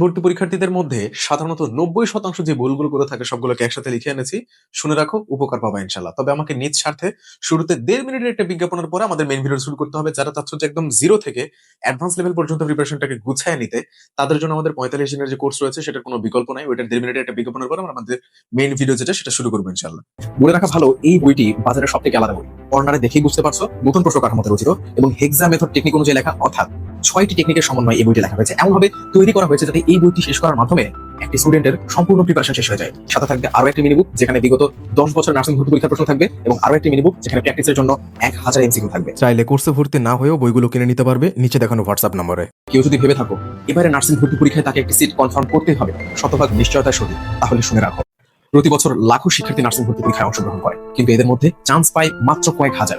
ভর্তি পরীক্ষার্থীদের মধ্যে সাধারণত নব্বই শতাংশ যে ভুলগুলো করে থাকে, সবগুলোকে একসাথে লিখে এনেছি। শুনে রাখো, উপকার পাবা ইনশাল্লাহ তবে আমাকে নিজ স্বার্থে শুরুতে দেড় মিনিটের একটা বিজ্ঞাপনের পরে আমাদের মেন ভিডিও শুরু করতে হবে, যারা চাচ্ছ যে একদম জিরো থেকে অ্যাডভান্স লেভেল পর্যন্ত প্রিপারেশনটাকে গুছায় নিতে, তাদের জন্য আমাদের পঁয়তাল্লিশ দিনের যে কোর্স রয়েছে, সেটার কোনো বিকল্প নাই। ওইটার দেড় মিনিটের একটা বিজ্ঞাপনের পরে আমাদের মেইন ভিডিও যেটা, সেটা শুরু করব ইনশাল্লাহ বলে রাখা ভালো, এই বইটি বাজারের সব থেকে আলাদা বই। কর্নারে দেখেই বুঝতে পারছ, নতুন প্রশ্ন কাঠামোতে রচিত এবং হেক্সা মেথড টেকনিক অনুযায়ী লেখা, অর্থাৎ ছয়টি টেকনিকের সমন্বয়ে এই বইটি লেখা হয়েছে। এমন ভাবে তৈরি করা হয়েছে যাতে এই বইটি শেষ করার মাধ্যমে একটি স্টুডেন্টের সম্পূর্ণ প্রিপারেশন শেষ হয়ে যায়। সাথে থাকবে আরও একটি মিনিবুক যেখানে বিগত দশ বছর নার্সিং ভর্তি পরীক্ষার প্রশ্ন থাকবে এবং আরও একটি মিনিবুক যেখানে প্র্যাকটিসের জন্য এক হাজার এমসিকিউ থাকবে। চাইলে কোর্সে ভর্তি না হয়েও বইগুলো কিনে নিতে পারবে। নিচে দেখানো হোয়াটসঅ্যাপ নম্বরে। কেউ যদি ভেবে থাকো এবারে নার্সিং ভর্তি পরীক্ষায় তাকে একটি সিট কনফার্ম করতেই হবে শতভাগ নিশ্চয়তার সহিত। তাহলে শুনে রাখো প্রতি বছর লাখো শিক্ষার্থী নার্সিং ভর্তি পরীক্ষায় অংশগ্রহণ করে কিন্তু এদের মধ্যে চান্স পায় মাত্র কয়েক হাজার।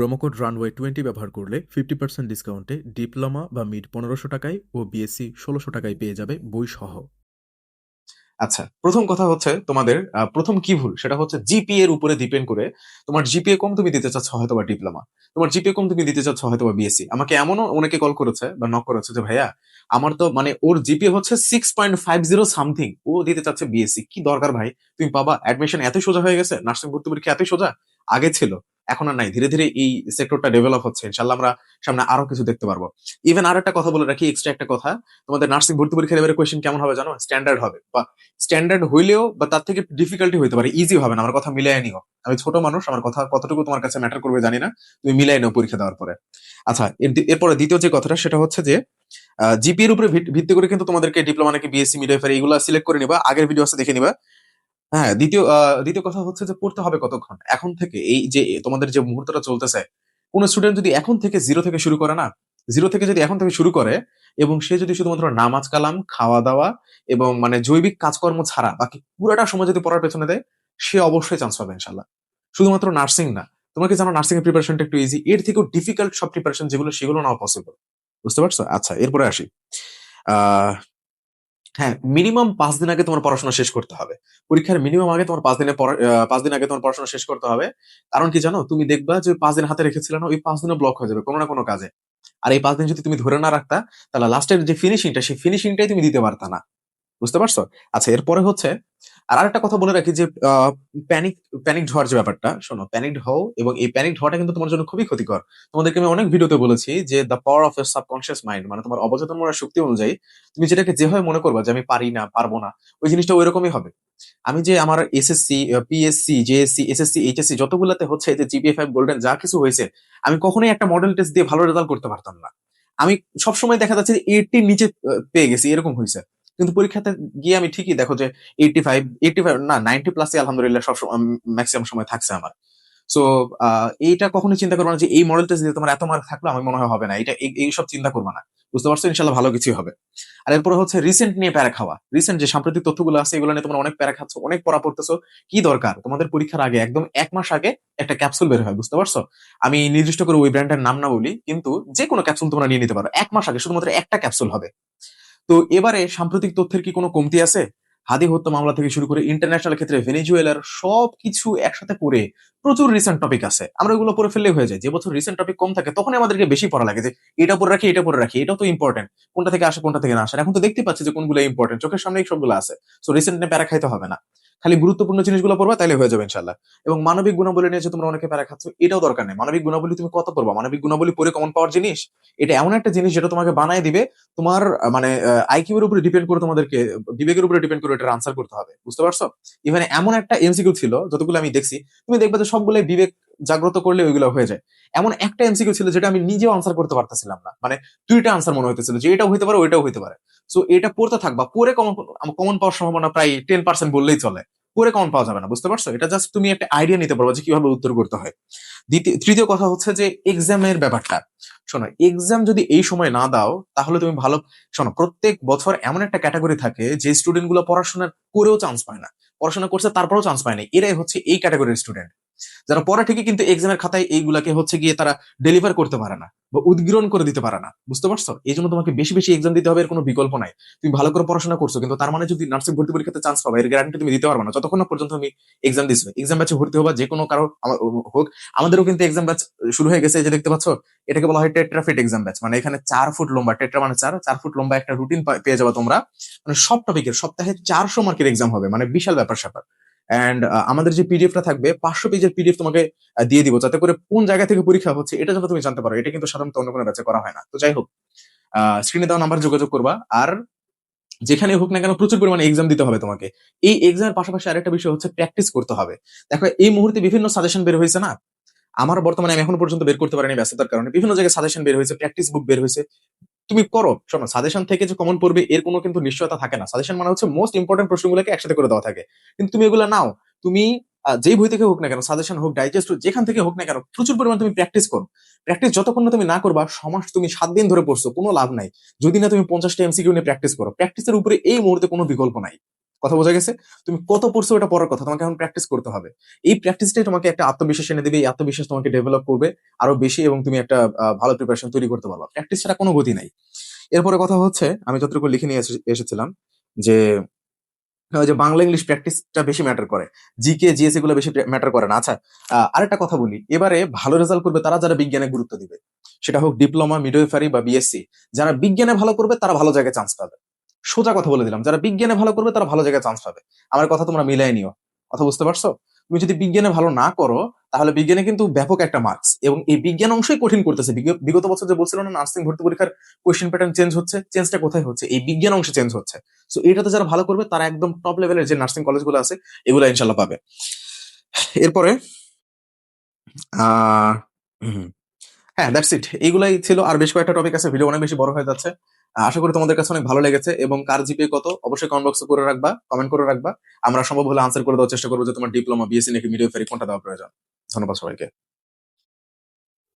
প্রোমোকোড রানওয়ে টোয়েন্টি ব্যবহার করলে ফিফটি পার্সেন্ট ডিসকাউন্টে ডিপ্লোমা বা মিড পনেরোশো টাকায় ও বিএসসি ষোলোশো টাকায় পেয়ে যাবে বই সহ। আচ্ছা প্রথম কথা হচ্ছে তোমাদের প্রথম কি ভুল? সেটা হচ্ছে জিপিএ এর উপরে ডিপেন্ড করে তোমার জিপিএ কম তুমি দিতে চাচ্ছ, হয়তো বা ডিপ্লোমা তোমার জিপিএ কম তুমি দিতে চাচ্ছ, হয়তো বা বিএসসি আমাকে এমনও অনেকে কল করেছে বা নক করেছে যে, ভাইয়া, আমার তো মানে ওর জিপিএ হচ্ছে six point five zero something ও দিতে চাচ্ছে বিএসসি কি দরকার ভাই? তুমি পাবা অ্যাডমিশন এত সোজা হয়ে গেছে নার্সিং ভর্তি পরীক্ষা এতই সোজা, আগে ছিল। এখন আর নাই। ধীরে ধীরে এই সেক্টরটা ডেভেলপ হচ্ছে। ইনশাল্লাহ আমরা সামনে আরও কিছু দেখতে পারব। ইভেন আর একটা কথা বলে রাখি এক্সট্রা একটা কথা। তোমাদের নার্সিং ভর্তি পরীক্ষার এবারে কোয়েশ্চেন কেমন হবে জানো? স্ট্যান্ডার্ড হবে। বা স্ট্যান্ডার্ড হইলেও বা তার থেকে ডিফিকাল্টি হইতে পারে। ইজি হবে না। আমার কথা মিলাই নিও। আমি ছোট মানুষ, আমার কথা কতটুকু তোমার কাছে ম্যাটার করবে জানি না। তুমি মিলাই নিও পরীক্ষা দেওয়ার পরে। আচ্ছা এরপরে দ্বিতীয় যে কথাটা, সেটা হচ্ছে যে জিপি এর উপরে ভিত্তি করে কিন্তু তোমাদেরকে ডিপ্লোমা নাকি বিএসসি মিডওয়াইফারি এগুলো সিলেক্ট করে নিবা। আগের ভিডিও দেখে নিবা। হ্যাঁ দ্বিতীয় দ্বিতীয় কথা হচ্ছে যে পড়তে হবে কতক্ষণ? এখন থেকে এই যে, তোমাদের যে মুহূর্তটা চলতেছে, কোন স্টুডেন্ট যদি এখন থেকে জিরো থেকে শুরু করে না জিরো থেকে যদি এখন থেকে শুরু করে এবং সে যদি শুধুমাত্র নামাজ কালাম, খাওয়া দাওয়া এবং মানে জৈবিক কাজকর্ম ছাড়া বাকি পুরোটা সময় যদি পড়ার পেছনে দেয়, সে অবশ্যই চান্স পাবে ইনশাল্লাহ শুধুমাত্র নার্সিং না। তোমরা কি জানো নার্সিং এর প্রিপারেশনটা একটু ইজি এর থেকেও ডিফিকাল্ট সব প্রিপারেশন যেগুলো, সেগুলো নাও পসিবল বুঝতে পারছ? আচ্ছা এরপরে আসি। আহ হ্যাঁ মিনিমাম পাঁচ দিন আগে তোমার পড়াশোনা শেষ করতে হবে। পরীক্ষার মিনিমাম আগে তোমার পাঁচ দিনে পাঁচ দিন আগে তোমার পড়াশোনা শেষ করতে হবে। কারণ কি জানো? তুমি দেখবা যে পাঁচ দিন হাতে রেখেছিলে না, ওই পাঁচ দিনও ব্লক হয়ে যাবে কোনো না কোনো কাজে। আর এই পাঁচ দিন যদি তুমি ধরে না রাখতা, তাহলে লাস্টের যে ফিনিশিংটা সেই ফিনিশিংটাই তুমি দিতে পারতা না। বুঝতে পারছ? আচ্ছা এরপরে হচ্ছে আর আরেকটা কথা বলে রাখি যে প্যানিক প্যানিক হওয়ার যে ব্যাপারটা, শোনো প্যানিক হও এবং এই প্যানিক হওয়াটা কিন্তু তোমার জন্য খুবই ক্ষতিকর। তোমাদেরকে আমি অনেক ভিডিওতে বলেছি যে the power of your subconscious mind মানে তোমার অবচেতন মনের শক্তি অনুযায়ী তুমি যেটাকে যেভাবে মনে করবা যে, আমি পারি না, পারব না, ওই জিনিসটা ওই রকমই হবে। আমি যে আমার SSC PSC JSC SSC HSC যতগুলাতে হচ্ছে যে জিপিএ ফাইভ গোল্ডেন যা কিছু হয়েছে, আমি কখনোই একটা মডেল টেস্ট দিয়ে ভালো রেজাল্ট করতে পারতাম না। আমি সবসময় দেখা যাচ্ছে যে এইটির নিচে পেয়ে গেছি, এরকম হয়েছে কিন্তু পরীক্ষাতে গিয়ে আমি ঠিকই দেখো যে এইটি ফাইভ এইটি ফাইভ না নাইনটি প্লাসই আলহামদুলিল্লাহ সব ম্যাক্সিমাম সময় থাকছে আমার। সো এইটা কখনোই চিন্তা করব না যে এই মডেলটা দিয়ে তোমার এত মার্ক থাকল আমি মনে হয় হবে না। এটা এই- এইসব চিন্তা করব না। বুঝতে পারছ? ইনশাল্লাহ ভালো কিছুই হবে। আর এরপরে হচ্ছে রিসেন্ট নিয়ে প্যারা খাওয়া। রিসেন্ট যে সাম্প্রতিক তথ্যগুলো আছে, এগুলো নিয়ে তোমরা অনেক প্যারা খাচ্ছ, অনেক পড়া পড়তেছো। কি দরকার? তোমাদের পরীক্ষার আগে একদম এক মাস আগে একটা ক্যাপসুল বের হয়, বুঝতে পারছ? আমি নির্দিষ্ট করে ওই ব্র্যান্ডের নাম না বলি, কিন্তু যে কোনো ক্যাপসুল তোমরা নিয়ে নিতে পারো। এক মাস আগে শুধুমাত্র একটা ক্যাপসুল হবে। তো এবারে সাম্প্রতিক তথ্যের কি কোনো কমতি আছে? হাদি হত্যা মামলা থেকে শুরু করে ইন্টারন্যাশনাল ক্ষেত্রে ভেনেজুয়েলার সবকিছু একসাথে পড়ে প্রচুর রিসেন্ট টপিক আছে। আমরা ওগুলো পরে ফেললে হয়ে যায়। যে বছর রিসেন্ট টপিক কম থাকে তখন আমাদেরকে বেশি পড়া লাগে যে এটা পরে রাখি, এটা পরে রাখি, এটাও তো ইম্পর্টেন্ট কোনটা থেকে আসে, কোনটা থেকে না আসে। এখন তো দেখতে পাচ্ছি যে কোনগুলো ইম্পর্টেন্ট চোখের সামনেই সবগুলো আছে। সো রিসেন্ট প্যারা খাইতে হবে না। খালি গুরুত্বপূর্ণ জিনিসগুলো পড়বা তাহলে হয়ে যাবে ইনশাল্লাহ এবং মানবিক গুণাবলী নিয়ে তোমরা অনেকে প্যারা খাচ্ছ, এটাও দরকার নেই। মানবিক গুণাবলী তুমি কত পড়বা? মানবিক গুণাবলী পড়ে কমন পাওয়ার জিনিস, এটা এমন একটা জিনিস যেটা তোমাকে বানায় দিবে, তোমার মানে আইকিউ এর উপরে ডিপেন্ড করে তোমাদেরকে, বিবেকের উপরে ডিপেন্ড করে এটার আনসার করতে হবে। বুঝতে পারছ? ইভেন এমন একটা এমসিকিউ ছিল, যতগুলো আমি দেখছি, তুমি দেখবে যে সবগুলো বিবেক জাগ্রত করলে ওইগুলো হয়ে যায়। এমন একটা এমসিকিউ ছিল যেটা আমি নিজেও আনসার করতে পারতেছিলাম না। মানে দুইটা আনসার মনে হইতেছিল যে এটাও হইতে পারে, ওইটাও হইতে পারে। সো এটা পড়তে থাকবা পরে কমন কমন পাওয়ার সম্ভাবনা প্রায় টেন পার্সেন্ট বললেই চলে। পরে কমন পাওয়া যাবে না, বুঝতে পারছ? এটা জাস্ট তুমি একটা আইডিয়া নিতে পারব যে কীভাবে উত্তর করতে হয়। দ্বিতীয়, তৃতীয় কথা হচ্ছে যে এক্সামের ব্যাপারটা। শোনো এক্সাম যদি এই সময় না দাও, তাহলে তুমি ভালো, শোনো, প্রত্যেক বছর এমন একটা ক্যাটাগরি থাকে যে স্টুডেন্টগুলো পড়াশোনা করেও চান্স পায় না। পড়াশোনা করছে, তারপরেও চান্স পায় না। এরাই হচ্ছে এই ক্যাটাগরির স্টুডেন্ট যারা পড়া ঠিকই কিন্তু এক্সামের খাতায় এইগুলাকে হচ্ছে গিয়ে তারা ডেলিভার করতে পারে না বা উদ্গীরণ করে দিতে পারে না। বুঝতে পারছ? এই জন্য তোমাকে বেশি বেশি এক্সাম দিতে হবে, এর কোনো বিকল্প নাই। তুমি ভালো করে পড়াশোনা করছ, কিন্তু তার মানে যদি নার্সিং ভর্তি পরীক্ষাতে চান্স পাবে, এর গ্যারান্টি তুমি দিতে পারবে না। যতক্ষণ না পর্যন্ত তুমি এক্সাম দিছো এক্সাম ব্যাচে ভর্তি হবা, যে কোনো কারও হোক, আমাদেরও কিন্তু এক্সাম ব্যাচ শুরু হয়ে গেছে যে দেখতে পাচ্ছ, এটাকে বলা হয় টেট্রাফিট এক্সাম ব্যাচ মানে এখানে চার ফুট লম্বা টেট্রা মানে চার চার ফুট লম্বা একটা রুটিন পেয়ে যাবে তোমরা। মানে সব টপিকের সপ্তাহে চারশো মার্কের এক্সাম হবে মানে বিশাল ব্যাপার স্যাপার অ্যান্ড আমাদের যে পিডিএফটা থাকবে, পাঁচশো পেজের পিডিএফ তোমাকে দিয়ে দিব, যাতে করে কোন জায়গা থেকে পরীক্ষা হচ্ছে, এটা যেন তুমি জানতে পারো। এটা কিন্তু সাধারণত অন্য কোনো ব্যাচে করা হয় না। তো যাই হোক স্ক্রিনে দেওয়া নাম্বার যোগাযোগ করবা। আর যেখানে হোক না কেন, প্রচুর পরিমাণে এক্সাম দিতে হবে তোমাকে। এই এক্সামের পাশাপাশি আরেকটা বিষয় হচ্ছে প্র্যাকটিস করতে হবে। দেখো, এই মুহূর্তে বিভিন্ন সাজেশন বের হয়েছে না? আমার বর্তমানে আমি এখনও পর্যন্ত বের করতে পারিনি ব্যস্ততার কারণে। বিভিন্ন জায়গায় সাজেশন বের হয়েছে প্র্যাকটিস বুক বের হয়েছে। তুমি করো। শোনো সাজেশন থেকে যে কমন পড়বে, এর কোনো কিন্তু নিশ্চয়তা থাকে না। সাজেশন মানে হচ্ছে মোস্ট ইম্পর্টেন্ট প্রশ্নগুলোকে একসাথে করে দেওয়া থাকে। কিন্তু তুমি এগুলো নাও। তুমি যেই বই থেকে হোক না কেন সাজেশন হোক ডাইজেস্ট হোক, যেখান থেকে হোক না কেন, প্রচুর পরিমাণে তুমি প্র্যাকটিস করো। প্র্যাকটিস যতক্ষণ না তুমি না করবা সমাজ তুমি সাত দিন ধরে পড়ছো, কোনো লাভ নাই। যদি না তুমি পঞ্চাশটা এমসিকিউ নিয়ে প্র্যাকটিস করো প্র্যাকটিসের উপরে এই মুহূর্তে কোনো বিকল্প নাই। কথা বোঝা গেছে? তুমি কত পড়ছো এটা পড়ার কথা? তোমাকে এখন প্র্যাকটিস করতে হবে। এই প্র্যাকটিসটাই তোমাকে একটা আত্মবিশ্বাস এনে দেবে, এই আত্মবিশ্বাস তোমাকে ডেভেলপ করবে আরও বেশি এবং তুমি একটা ভালো প্রিপারেশন তৈরি করতে পারবা। প্র্যাকটিস ছাড়া কোনো গতি নাই। এরপরে কথা হচ্ছে, আমি যতটুকু লিখে নিয়ে এসেছিলাম যে যে বাংলা ইংলিশ প্র্যাকটিসটা বেশি ম্যাটার করে। জিকে জিএস এগুলো বেশি ম্যাটার করে না। আচ্ছা আরেকটা কথা বলি। এবারে ভালো রেজাল্ট করবে তারা যারা বিজ্ঞানে গুরুত্ব দিবে। সেটা হোক ডিপ্লোমা মিডওয়েফারি বা বিএসসি যারা বিজ্ঞানে ভালো করবে, তারা ভালো জায়গায় চান্স পাবে। সোজা কথা বলে দিলাম। যারা বিজ্ঞানে ভালো করবে, তারা ভালো জায়গায় চান্স পাবে। আমার কথা তোমরা মিলাই নিও। কথা বুঝতে পারছ? তুমি যদি বিজ্ঞানে ভালো না করো, তাহলে বিজ্ঞানে কিন্তু ব্যাপক একটা মার্কস এবং এই বিজ্ঞান অংশই কঠিন করতেছে। বিগত বছর যে বলছিল না নার্সিং ভর্তি পরীক্ষার কোয়েশ্চেন প্যাটার্ন চেঞ্জ হচ্ছে চেঞ্জটা কোথায় হচ্ছে? এই বিজ্ঞান অংশে চেঞ্জ হচ্ছে। সো এটাতে যারা ভালো করবে, তারা একদম টপ লেভেলের যে নার্সিং কলেজগুলো আছে, এগুলো ইনশাল্লাহ পাবে। এরপরে হ্যাঁ দ্যাটস ইট এইগুলাই ছিল, আর বেশ কয়েকটা টপিক আছে ভিডিও অনেক বেশি বড় হয়ে যাচ্ছে। আশা করি তোমাদের কাছে অনেক ভালো লেগেছে এবং কার জিপে কত, অবশ্যই কমেন্ট বক্সে করে রাখবা কমেন্ট করে রাখবা। আমরা সম্ভব হলে আনসার করে দেওয়ার চেষ্টা করব যে তোমার ডিপ্লোমা বিএসসি নাকি মিডিয়া ফেরি কোনটা দেওয়া প্রয়োজন। ধন্যবাদ সবাইকে।